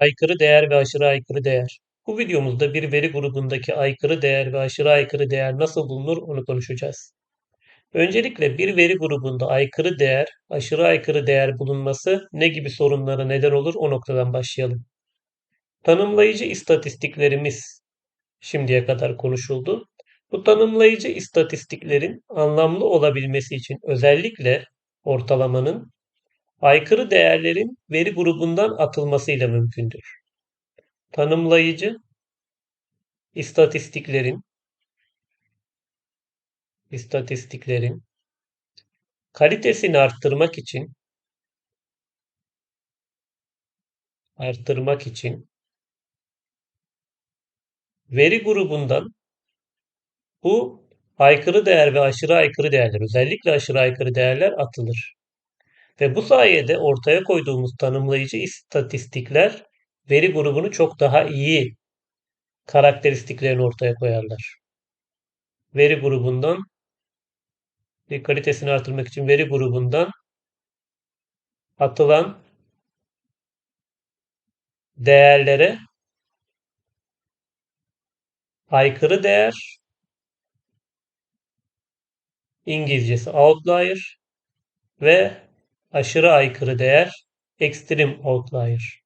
Aykırı değer ve aşırı aykırı değer. Bu videomuzda bir veri grubundaki aykırı değer ve aşırı aykırı değer nasıl bulunur onu konuşacağız. Öncelikle bir veri grubunda aykırı değer, aşırı aykırı değer bulunması ne gibi sorunlara neden olur o noktadan başlayalım. Tanımlayıcı istatistiklerimiz şimdiye kadar konuşuldu. Bu tanımlayıcı istatistiklerin anlamlı olabilmesi için özellikle ortalamanın aykırı değerlerin veri grubundan atılmasıyla mümkündür. Tanımlayıcı istatistiklerin istatistiklerin kalitesini arttırmak için arttırmak için veri grubundan bu aykırı değer ve aşırı aykırı değerler, özellikle aşırı aykırı değerler atılır. Ve bu sayede ortaya koyduğumuz tanımlayıcı istatistikler veri grubunu çok daha iyi karakteristiklerini ortaya koyarlar. Veri grubundan bir kalitesini artırmak için veri grubundan atılan değerlere aykırı değer İngilizcesi outlier ve aşırı aykırı değer extreme outlier.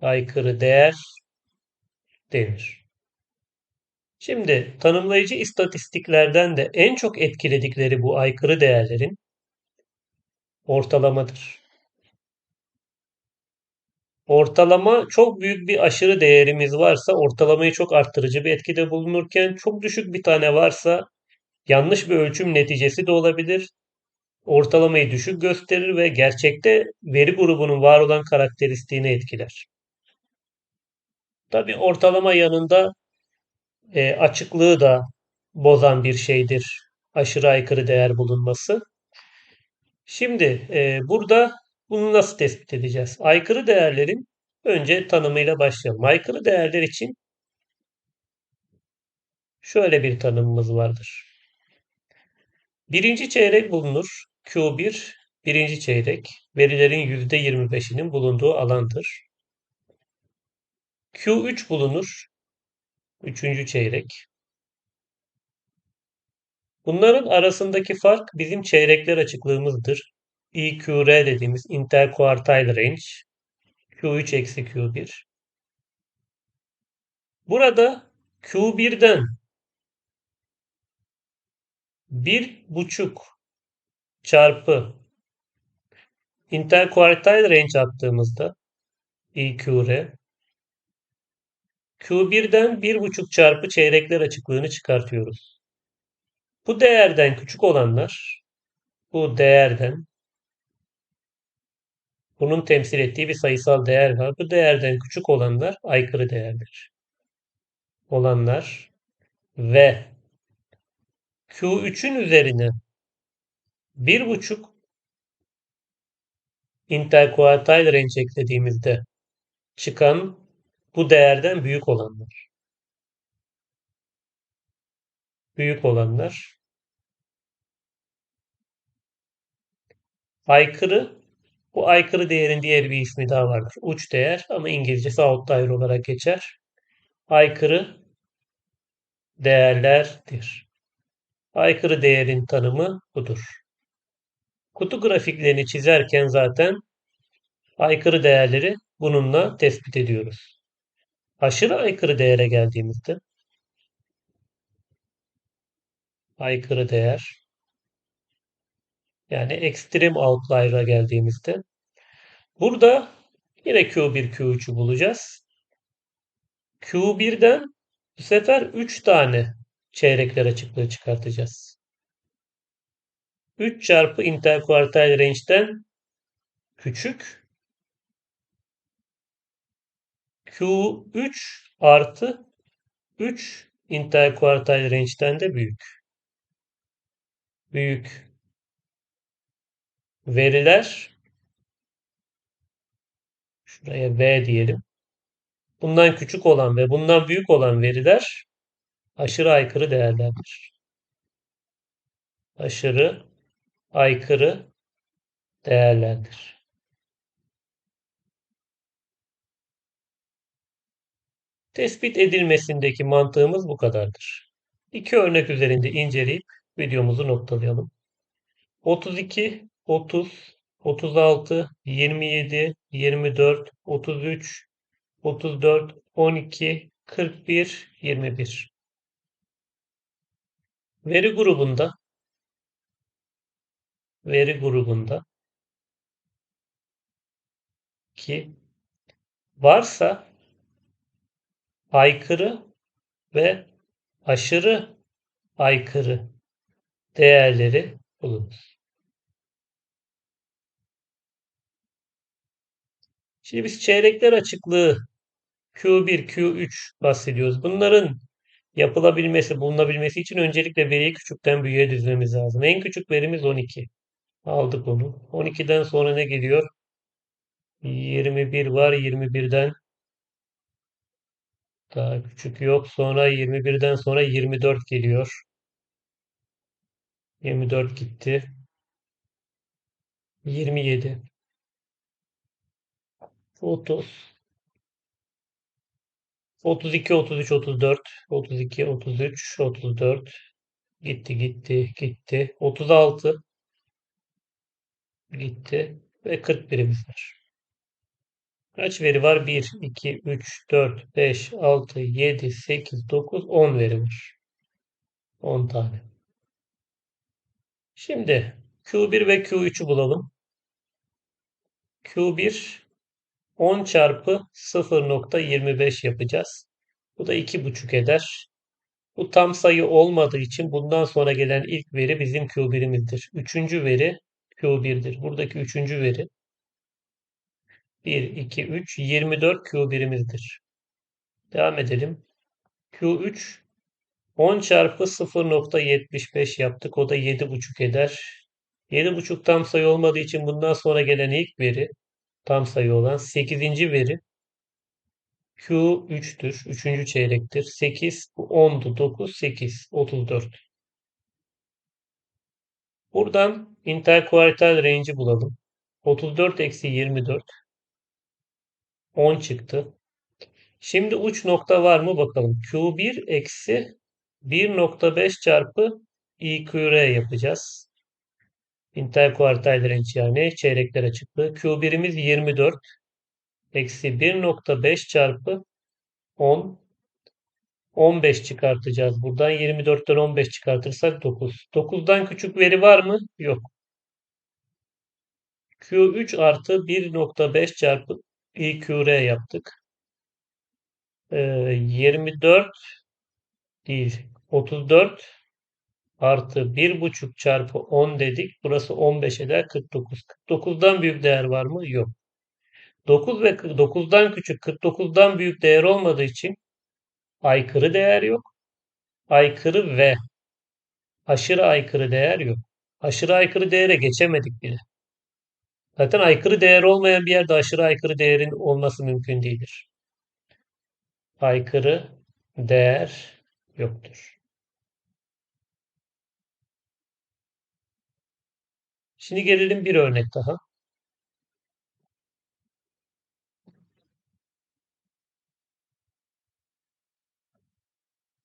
Aykırı değer denir. Şimdi tanımlayıcı istatistiklerden de en çok etkiledikleri bu aykırı değerlerin ortalamadır. Ortalama çok büyük bir aşırı değerimiz varsa ortalamayı çok arttırıcı bir etkide bulunurken çok düşük bir tane varsa yanlış bir ölçüm neticesi de olabilir. Ortalamayı düşük gösterir ve gerçekte veri grubunun var olan karakteristiğini etkiler. Tabi ortalama yanında e, açıklığı da bozan bir şeydir aşırı aykırı değer bulunması. Şimdi e, burada bunu nasıl tespit edeceğiz? Aykırı değerlerin önce tanımıyla başlayalım. Aykırı değerler için şöyle bir tanımımız vardır. Birinci çeyrek bulunur. Q1 birinci çeyrek verilerin %25'inin bulunduğu alandır. Q3 bulunur. Üçüncü çeyrek. Bunların arasındaki fark bizim çeyrekler açıklığımızdır. EQR dediğimiz interquartile range. Q3 eksi Q1. Burada Q1'den bir buçuk çarpı interquartile range attığımızda EQR Q1'den bir buçuk çarpı çeyrekler açıklığını çıkartıyoruz. Bu değerden küçük olanlar bu değerden bunun temsil ettiği bir sayısal değer var. Bu değerden küçük olanlar aykırı değerdir. Olanlar ve Q3'ün üzerine bir buçuk interquartile range eklediğimizde çıkan bu değerden büyük olanlar. Büyük olanlar aykırı bu aykırı değerin diğer bir ismi daha vardır. Uç değer ama İngilizcesi outlier olarak geçer. Aykırı değerlerdir. Aykırı değerin tanımı budur. Kutu grafiklerini çizerken zaten aykırı değerleri bununla tespit ediyoruz. Aşırı aykırı değere geldiğimizde aykırı değer yani extreme outlier'a geldiğimizde burada yine Q1 Q3'ü bulacağız. Q1'den bu sefer 3 tane çeyrekler açıklığı çıkartacağız. 3 çarpı interquartile range'den küçük Q3 artı 3 interquartile range'den de büyük. Büyük veriler şuraya V diyelim. Bundan küçük olan ve bundan büyük olan veriler aşırı aykırı değerlerdir. Aşırı aykırı değerlerdir. Tespit edilmesindeki mantığımız bu kadardır. İki örnek üzerinde inceleyip videomuzu noktalayalım. 32, 30, 36, 27, 24, 33, 34, 12, 41, 21. Veri grubunda veri grubunda ki varsa aykırı ve aşırı aykırı değerleri bulunuz. Şimdi biz çeyrekler açıklığı Q1, Q3 bahsediyoruz. Bunların yapılabilmesi, bulunabilmesi için öncelikle veriyi küçükten büyüğe dizmemiz lazım. En küçük verimiz 12. Aldık onu. 12'den sonra ne geliyor? 21 var. 21'den daha küçük yok. Sonra 21'den sonra 24 geliyor. 24 gitti. 27 30 32 33 34 32 33 34 gitti gitti gitti 36 gitti ve 40 birimiz var. Kaç veri var? 1, 2, 3, 4, 5, 6, 7, 8, 9, 10 veri var. 10 tane. Şimdi Q1 ve Q3'ü bulalım. Q1 10 çarpı 0.25 yapacağız. Bu da 2,5 eder. Bu tam sayı olmadığı için bundan sonra gelen ilk veri bizim Q1'imizdir. Üçüncü veri Q1'dir. Buradaki üçüncü veri 1, 2, 3, 24 Q1'imizdir. Devam edelim. Q3 10 çarpı 0.75 yaptık. O da 7,5 eder. 7,5 tam sayı olmadığı için bundan sonra gelen ilk veri tam sayı olan 8. veri Q3'tür. 3. çeyrektir. 8, bu 10'du. 9, 8, 34. Buradan interkuartal range'i bulalım. 34 eksi 24 10 çıktı. Şimdi uç nokta var mı bakalım. Q1 eksi 1.5 çarpı IQR yapacağız. Interkuartal range yani çeyrekler açıklığı. Q1'imiz 24 eksi 1.5 çarpı 10 15 çıkartacağız. Buradan 24'ten 15 çıkartırsak 9. 9'dan küçük veri var mı? Yok. Q3 artı 1.5 çarpı IQR yaptık. Ee, 24 değil 34 artı 1.5 çarpı 10 dedik. Burası 15 eder 49. 49'dan büyük değer var mı? Yok. 9 ve 9'dan küçük 49'dan büyük değer olmadığı için aykırı değer yok. Aykırı ve aşırı aykırı değer yok. Aşırı aykırı değere geçemedik bile. Zaten aykırı değer olmayan bir yerde aşırı aykırı değerin olması mümkün değildir. Aykırı değer yoktur. Şimdi gelelim bir örnek daha.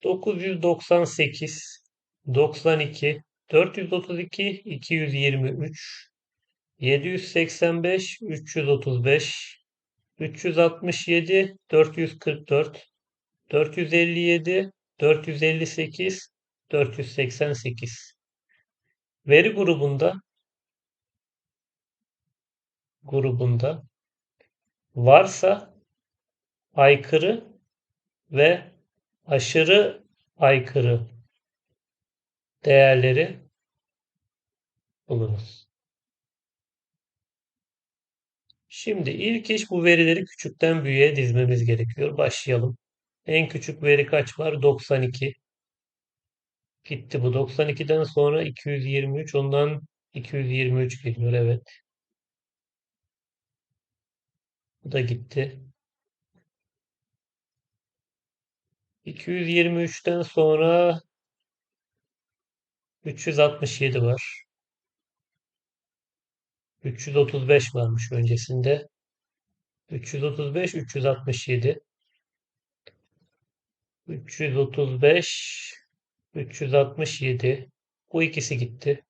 998, 92, 432, 223, 785, 335, 367, 444, 457, 458, 488. Veri grubunda grubunda varsa aykırı ve aşırı aykırı değerleri buluruz. Şimdi ilk iş bu verileri küçükten büyüğe dizmemiz gerekiyor. Başlayalım. En küçük veri kaç var? 92. Gitti bu. 92'den sonra 223. Ondan 223 geliyor. Evet. Bu da gitti. 223'ten sonra 367 var. 335 varmış öncesinde. 335, 367. 335, 367. Bu ikisi gitti.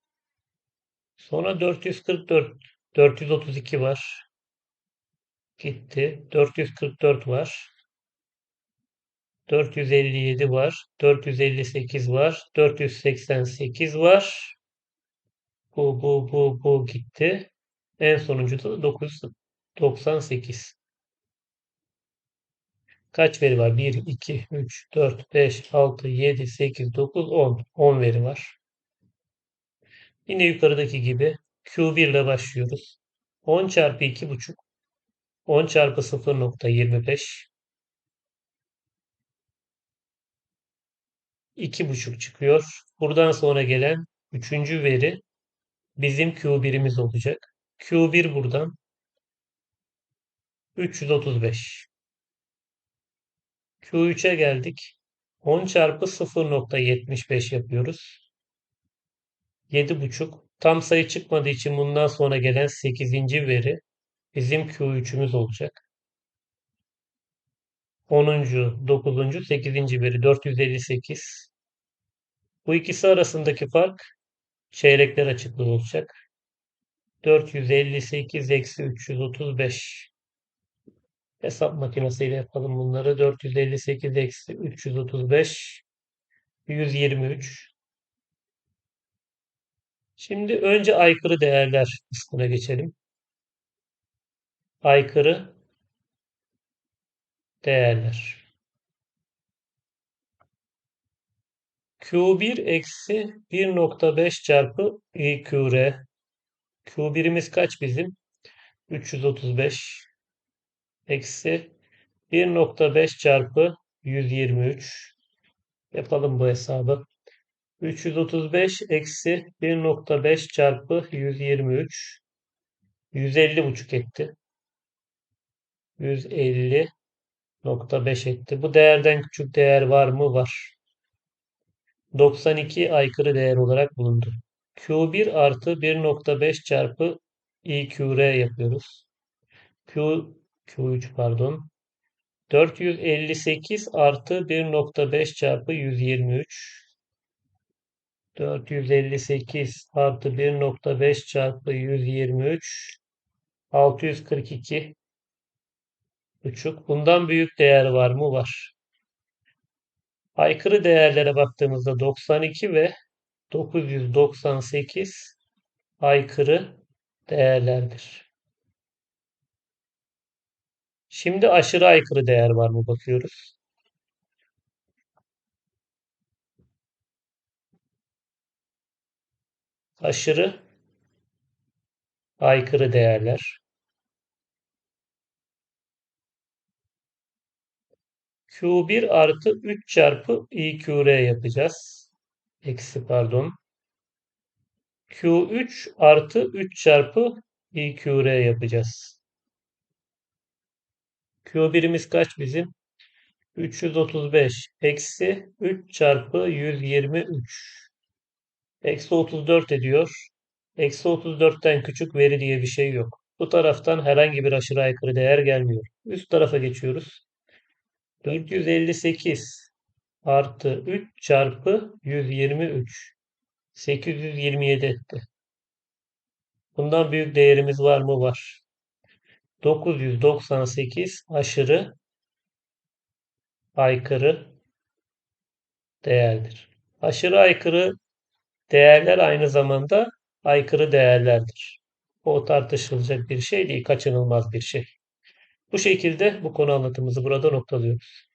Sonra 444, 432 var. Gitti. 444 var. 457 var. 458 var. 488 var. Bu, bu, bu, bu gitti. En sonuncu da 998. Kaç veri var? 1, 2, 3, 4, 5, 6, 7, 8, 9, 10. 10 veri var. Yine yukarıdaki gibi Q1 ile başlıyoruz. 10 çarpı 2,5 10 çarpı 0.25 2,5 çıkıyor. Buradan sonra gelen üçüncü veri bizim Q1'imiz olacak. Q1 buradan 335. Q3'e geldik. 10 çarpı 0.75 yapıyoruz. 7,5. Tam sayı çıkmadığı için bundan sonra gelen 8. veri bizim Q3'ümüz olacak. 10. 9. 8. veri 458. Bu ikisi arasındaki fark çeyrekler açıklığı olacak. 458 eksi 335. Hesap makinesiyle yapalım bunları. 458 eksi 335 123. Şimdi önce aykırı değerler kısmına geçelim. Aykırı değerler. Q1 eksi 1.5 çarpı İQR. Q1'imiz kaç bizim? 335 eksi 1.5 çarpı 123. Yapalım bu hesabı. 335 eksi 1.5 çarpı 123 150 buçuk etti. 150.5 etti. Bu değerden küçük değer var mı? Var. 92 aykırı değer olarak bulundu. Q1 artı 1.5 çarpı İQR yapıyoruz. Q, Q3 pardon. 458 artı 1.5 çarpı 123. 458 artı 1.5 çarpı 123 642 buçuk. Bundan büyük değer var mı? Var. Aykırı değerlere baktığımızda 92 ve 998 aykırı değerlerdir. Şimdi aşırı aykırı değer var mı bakıyoruz. Aşırı aykırı değerler. Q1 artı 3 çarpı İQR yapacağız. Eksi pardon. Q3 artı 3 çarpı İQR yapacağız. Q1'imiz kaç bizim? 335 eksi 3 çarpı 123. Eksi 34 ediyor. Eksi 34'ten küçük veri diye bir şey yok. Bu taraftan herhangi bir aşırı aykırı değer gelmiyor. Üst tarafa geçiyoruz. 458 artı 3 çarpı 123. 827 etti. Bundan büyük değerimiz var mı? Var. 998 aşırı aykırı değerdir. Aşırı aykırı değerler aynı zamanda aykırı değerlerdir. O tartışılacak bir şey değil, kaçınılmaz bir şey. Bu şekilde bu konu anlatımımızı burada noktalıyoruz.